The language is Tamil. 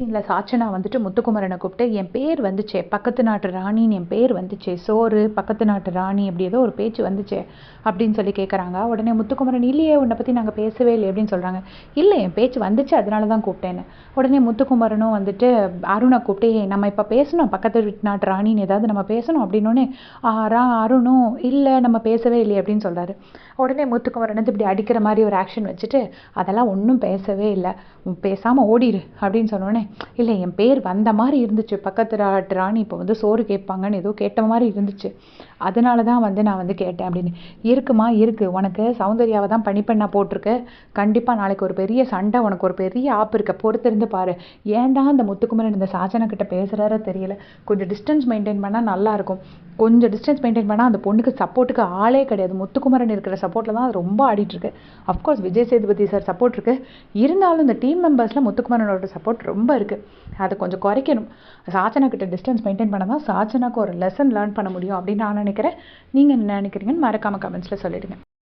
இல்லை சாச்சனா வந்துட்டு முத்துக்குமரனை கூப்பிட்டு என் பேர் வந்துச்சே பக்கத்து நாட்டு ராணின்னு என் பேர் வந்துச்சே சோறு பக்கத்து நாட்டு ராணி அப்படி ஏதோ ஒரு பேச்சு வந்துச்சே அப்படின்னு சொல்லி கேட்குறாங்க உடனே முத்துக்குமரன் இல்லையே உன்னை பற்றி நாங்கள் பேசவே இல்லை அப்படின்னு சொல்கிறாங்க இல்லை என் பேச்சு வந்துச்சு அதனால தான் கூப்பிட்டேன்னு. உடனே முத்துக்குமரனும் வந்துட்டு அருணை கூப்பிட்டு நம்ம இப்போ பேசணும் பக்கத்து வீட்டு நாட்டு ராணின்னு ஏதாவது நம்ம பேசணும் அப்படின்னோடனே ரா அருணும் இல்லை நம்ம பேசவே இல்லையே அப்படின்னு சொல்கிறாரு உடனே முத்துக்குமரன் வந்து இப்படி அடிக்கிற மாதிரி ஒரு ஆக்ஷன் வச்சுட்டு அதெல்லாம் ஒன்றும் பேசவே இல்லை பேசாமல் ஓடிடு அப்படின்னு சொன்னோடனே இல்லை என் பேர் வந்த மாதிரி இருந்துச்சு. பக்கத்து ராட்டு ராணி இப்போ வந்து சோறு கேட்பாங்கன்னு ஏதோ கேட்ட மாதிரி இருந்துச்சு. அதனால தான் வந்து நான் வந்து கேட்டேன் அப்படின்னு. இருக்குமா? இருக்குது உனக்கு சௌந்தர்யாவை தான் பணிப்பெண்ணா போட்டிருக்கு. கண்டிப்பாக நாளைக்கு ஒரு பெரிய சண்டை உனக்கு ஒரு பெரிய ஆப் இருக்க. பொறுத்திருந்து பாரு. ஏன்டா அந்த இந்த முத்துக்குமரன் இந்த சாஜனக்கிட்ட பேசுகிறாரோ தெரியல. கொஞ்சம் டிஸ்டன்ஸ் மெயின்டைன் பண்ணால் நல்லாயிருக்கும் கொஞ்சம் டிஸ்டன்ஸ் மெயின்டைன் பண்ணால் அந்த பொண்ணுக்கு சப்போர்ட்டுக்கு ஆளே கிடையாது. முத்துக்குமரன் இருக்கிற சப்போர்ட்டில் தான் அது ரொம்ப ஆடிட்டுருக்கு of course Vijay Sethupathi sir support இருக்குது இருந்தாலும் இந்த டீம் மெம்பர்ஸில் முத்துக்குமரனோட சப்போர்ட் ரொம்ப இருக்கு. அதை கொஞ்சம் குறைக்கணும். சாச்சனா கிட்ட டிஸ்டன்ஸ் மெயின்டைன் பண்ணால் தான் சாச்சனாக்கு ஒரு லெசன் லேர்ன் பண்ண முடியும் அப்படின்னு நான் நினைக்கிறேன். நீங்கள் என்ன நினைக்கிறீங்கன்னு மறக்காம கமெண்ட்ஸில் சொல்லிடுங்க.